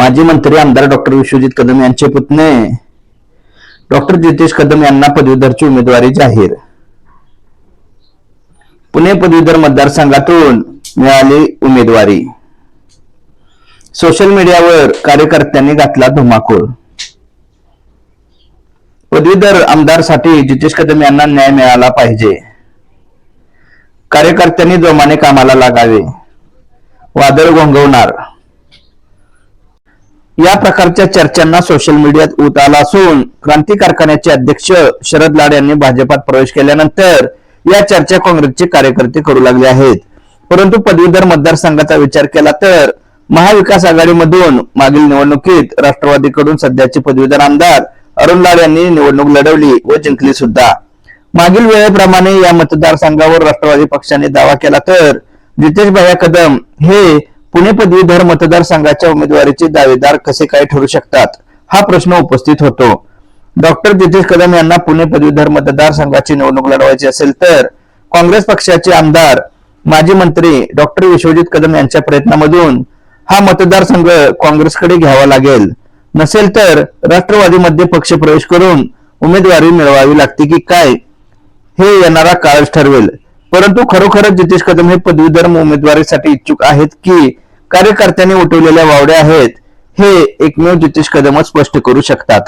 माजी मंत्री आमदार डॉक्टर विश्वजित कदम यांचे पुतणे. डॉक्टर जितेश कदम यांना पदवीधरची उमेदवारी जाहीर. पुणे पदवीधर मतदारसंघातून मिळाली उमेदवारी. सोशल मीडियावर कार्यकर्त्यांनी घातला धुमाकूळ. पदवीधर आमदारसाठी जितेश कदम यांना न्याय मिळाला पाहिजे. कार्यकर्त्यांनी जोमाने कामाला लागावे. वादळ घोंगवणार. या प्रकारच्या चर्चांना सोशल मीडियात उत आला असून क्रांती कारखान्याचे अध्यक्ष शरद लाड यांनी भाजपात प्रवेश केल्यानंतर या चर्चा काँग्रेसचे कार्यकर्ते करू लागले आहेत. परंतु पदवीधर मतदारसंघाचा विचार केला तर महाविकास आघाडीमधून मागील निवडणुकीत राष्ट्रवादीकडून सध्याचे पदवीधर आमदार अरुण लाड यांनी निवडणूक लढवली व जिंकली सुद्धा. मागील वेळेप्रमाणे या मतदारसंघावर राष्ट्रवादी पक्षाने दावा केला तर जितेश भैया कदम हे पुणे पदवीधर मतदारसंघाच्या उमेदवारीचे दावेदार कसे काय ठरू शकतात? हा प्रश्न उपस्थित होतो. डॉक्टर जितेश कदम यांना पुणे पदवीधर मतदारसंघाची निवडणूक लढवायची असेल तर काँग्रेस पक्षाचे आमदार माजी मंत्री डॉक्टर विश्वजित कदम यांच्या प्रयत्नामधून हा मतदारसंघ काँग्रेसकडे घ्यावा लागेल. नसेल तर राष्ट्रवादीमध्ये पक्ष प्रवेश करून उमेदवारी मिळवावी लागते की काय हे येणारा काळच ठरवेल. परंतु खरोखरच जितेश कदम हे पदवीधर उमेदवारीसाठी इच्छुक आहेत की कार्यकर्त्यांनी उठवलेल्या वावड्या आहेत हे एकमेव ज्योतिष कदमच स्पष्ट करू शकतात.